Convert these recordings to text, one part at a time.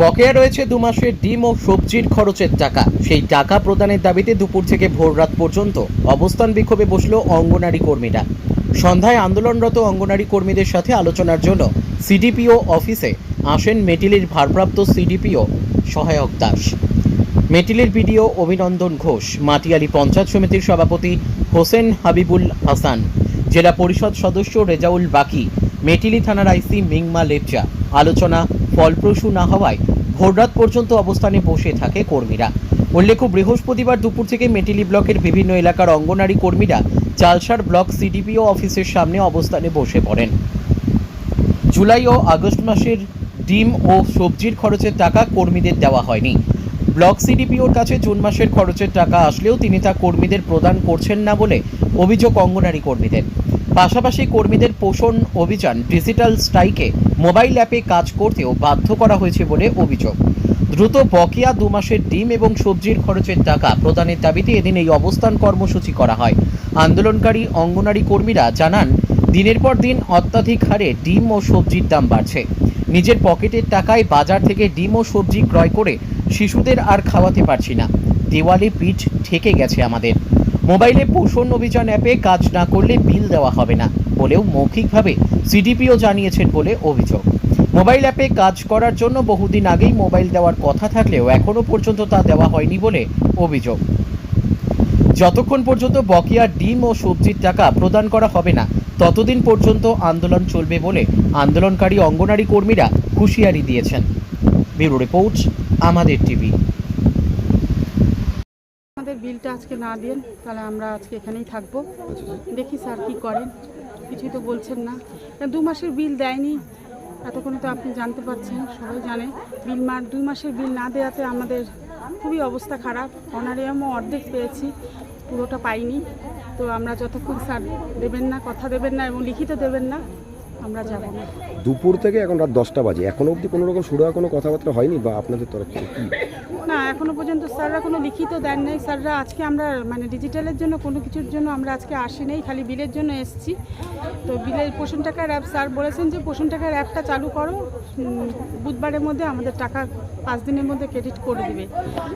বকেয়া রয়েছে দু মাসের ডিম ও সবজির খরচের টাকা। সেই টাকা প্রদানের দাবিতে দুপুর থেকে ভোর রাত পর্যন্ত অবস্থান বিক্ষোভে বসল অঙ্গনারী কর্মীরা। সন্ধ্যায় আন্দোলনরত অঙ্গনারী কর্মীদের সাথে আলোচনার জন্য সিডিপিও অফিসে আসেন মেটিলির ভারপ্রাপ্ত সিডিপিও সহায়ক দাস। মেটিলির বিডিও অভিনন্দন ঘোষ, মাটিয়ালি পঞ্চায়েত সমিতির সভাপতি হোসেন হাবিবুল হাসান, জেলা পরিষদ সদস্য রেজাউল বাকি, মেটিলি থানার আইসি মিংমা লেপচা। আলোচনা ফলপ্রসূ না হওয়ায় ভোররাত পর্যন্ত অবস্থানে বসে থাকে কর্মীরা। উল্লেখ্য, বৃহস্পতিবার দুপুর থেকে মেটিলি ব্লকের বিভিন্ন এলাকার অঙ্গনারী কর্মীরা চালসার ব্লক সিডিপিও অফিসের সামনে অবস্থানে বসে পড়েন। জুলাই ও আগস্ট মাসের ডিম ও সবজির খরচের টাকা কর্মীদের দেওয়া হয়নি। ব্লক সিডিপিওর কাছে জুন মাসের খরচের টাকা আসলেও তিনি তা কর্মীদের প্রদান করছেন না বলে অভিযোগ অঙ্গনারী কর্মীদের। পাশাপাশি কর্মীদের পোষণ অভিযান, ডিজিটাল স্ট্রাইকে মোবাইল অ্যাপে কাজ করতেও বাধ্য করা হয়েছে বলে অভিযোগ। দ্রুত বকেয়া দু মাসের ডিম এবং সবজির খরচের টাকা প্রদানের দাবিতে এদিন এই অবস্থান কর্মসূচি করা হয়। আন্দোলনকারী অঙ্গনারী কর্মীরা জানান, দিনের পর দিন অত্যাধিক হারে ডিম ও সবজির দাম বাড়ছে। নিজের পকেটের টাকায় বাজার থেকে ডিম ও সবজি ক্রয় করে শিশুদের আর খাওয়াতে পারছি না। দেওয়ালে পিঠ ঠেকে গেছে আমাদের। মোবাইলে পোষণ অভিযান অ্যাপে কাজ না করলে বিল দেওয়া হবে না বলেও মৌখিকভাবে সিডিপিও জানিয়েছেন বলে অভিযোগ। মোবাইল অ্যাপে কাজ করার জন্য বহুদিন আগেই মোবাইল দেওয়ার কথা থাকলেও এখনও পর্যন্ত তা দেওয়া হয়নি বলে অভিযোগ। যতক্ষণ পর্যন্ত বকেয়া ডিম ও সবজির টাকা প্রদান করা হবে না, ততদিন পর্যন্ত আন্দোলন চলবে বলে আন্দোলনকারী অঙ্গনারী কর্মীরা হুঁশিয়ারি দিয়েছেন। ব্যুরো রিপোর্ট, আমাদের টিভি। আমাদের বিলটা আজকে না দেন, তাহলে আমরা আজকে এখানেই থাকব। দেখি স্যার কি করেন। কিছুই তো বলছেন না। দু মাসের বিল দেয়নি। এতক্ষণে তো আপনি জানতে পারছেন, সবাই জানে। বিল মার দুই মাসের বিল না দেওয়াতে আমাদের খুবই অবস্থা খারাপ। অনারিয়ামও অর্ধেক পেয়েছি, পুরোটা পাইনি। তো আমরা যতক্ষণ স্যার দেবেন না, কথা দেবেন না এবং লিখিত দেবেন না আমরা যাব না। দুপুর থেকে এখন রাত দশটা বাজে। এখনও অবধি কোনো রকম শুরু হওয়ার কোনো কথাবার্তা হয়নি বা আপনাদের তরফ থেকে কি? না এখনও পর্যন্ত স্যাররা কোনো লিখিত দেন নাই। স্যাররা আজকে আমরা মানে ডিজিটালের জন্য কোনো কিছুর জন্য আমরা আজকে আসি নাই খালি বিলের জন্য এসেছি। তো বিলের পোষণ টাকার অ্যাপ স্যার বলেছেন যে পোষণ টাকার অ্যাপটা চালু করো। বুধবারের মধ্যে আমাদের টাকা পাঁচ দিনের মধ্যে ক্রেডিট করে দিবে।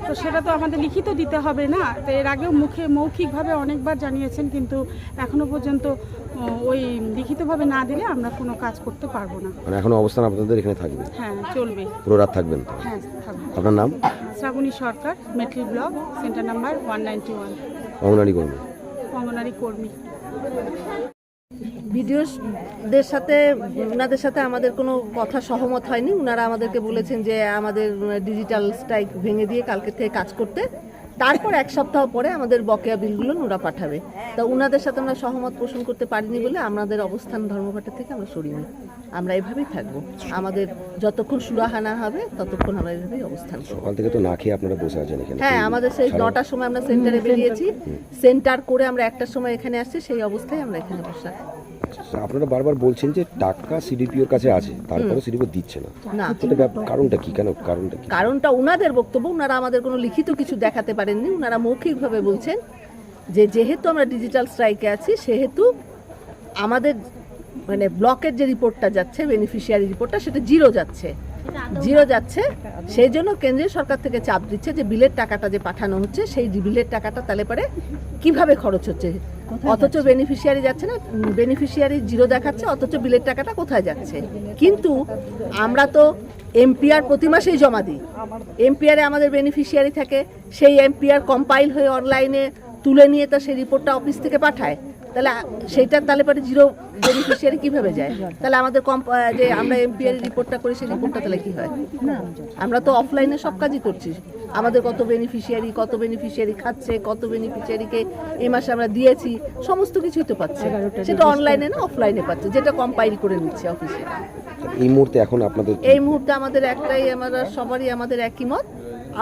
তো সেটা তো আমাদের লিখিত দিতে হবে না। তো এর আগেও মুখে মৌখিকভাবে অনেকবার জানিয়েছেন কিন্তু এখনও পর্যন্ত ওই লিখিতভাবে না দিলে আমরা কোনো কাজ করতে পারব না। মানে এখনও অবস্থান আপনাদের এখানে থাকবে? হ্যাঁ চলবে। পুরো রাত থাকবেন তো? হ্যাঁ থাকবে। আপনার নাম? Shraboni Sarkar Metli block centre number one ninety one. অঙ্গনারী কর্মী। অঙ্গনারী কর্মী। ভিডিওদের সাথে ওনাদের সাথে আমাদের কোনো কথা সহমত হয়নি। ওনারা আমাদেরকে বলেছেন যে আমাদের ডিজিটাল স্ট্রাইক ভেঙে দিয়ে কালকে থেকে কাজ করতে তারপর এক সপ্তাহ পরে আমাদের বকেয়া বিলগুলো ওরা পাঠাবে। তা ওনাদের সাথে আমরা সহমত পোষণ করতে পারিনি বলে আমাদের অবস্থান ধর্মঘটের থেকে আমরা সরিনি আমরা এভাবেই থাকব। আমাদের যতক্ষণ সুরাহা না হবে ততক্ষণ আমরা এভাবেই অবস্থান করব। সকাল থেকে তো না খেয়ে আপনারা বসে আছেন এখানে। হ্যাঁ আমাদের সেই নটার সময় আমরা সেন্টারে বেরিয়েছি। সেন্টার করে আমরা একটার সময় এখানে আসছি সেই অবস্থায় আমরা এখানে বসে আছি। আচ্ছা, আপনারা বারবার বলছেন যে টাকা সিডিপিওর কাছে আছে তারপরে সিডিপিও দিচ্ছে না। না। এটা ব্যাপ- কারণটা কি? কেন? কারণটা কি? কারণটা ওনাদের বক্তব্য ওনারা আমাদের কোনো লিখিত কিছু দেখাতে পারেননি ওনারা মৌখিকভাবে বলছেন যে যেহেতু আমরা ডিজিটাল স্ট্রাইকে আছি সেহেতু আমাদের মানে ব্লকের যে রিপোর্টটা যাচ্ছে বেনিফিশিয়ারি রিপোর্টটা সেটা জিরো যাচ্ছে। জিরো যাচ্ছে। সেই জন্য কেন্দ্রীয় সরকার থেকে চাপ দিচ্ছে যে বিলের টাকাটা যে পাঠানো হচ্ছে সেই বিলের টাকাটা তাহলে পরে কীভাবে খরচ হচ্ছে? অথচ বেনিফিশিয়ারি যাচ্ছে না বেনিফিশিয়ারি জিরো দেখাচ্ছে অথচ বিলের টাকাটা কোথায় যাচ্ছে? কিন্তু আমরা তো এমপিআর প্রতি মাসেই জমা দিই। এমপিআরে আমাদের বেনিফিশিয়ারি থাকে সেই এমপিআর কম্পাইল হয়ে অনলাইনে তুলে নিয়ে তা সেই রিপোর্টটা অফিস থেকে পাঠায়। তাহলে সেইটা তাহলে পরে জিরো বেনিফিশিয়ারি কীভাবে যায়? তাহলে আমাদের কম যে আমরা এমপিআর রিপোর্টটা করি সেই রিপোর্টটা তাহলে কি হয়? আমরা তো অফলাইনে সব কাজই করছি। আমাদের কত বেনিফিশিয়ারি কত বেনিফিশিয়ারি খাচ্ছে কত বেনিফিশিয়ারিকে এই মাসে আমরা দিয়েছি সমস্ত কিছুই তো পাচ্ছে। সেটা অনলাইনে না অফলাইনে পাচ্ছে যেটা কম্পাইল করে নিচ্ছে অফিসে এই মুহূর্তে এখন আপনাদের এই মুহূর্তে আমাদের একটাই আমরা সবারই আমাদের একই মত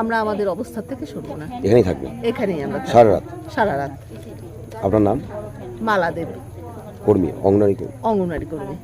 আমরা আমাদের অবস্থা থেকে সরবো না। এখানেই থাকবেন? এখানেই আমরা থাকব। সারা রাত? সারা রাত। আপনার নাম? মালা দেব কর্মী অঙ্গনারী কর্মী। অঙ্গনওয়াড়ি কর্মী।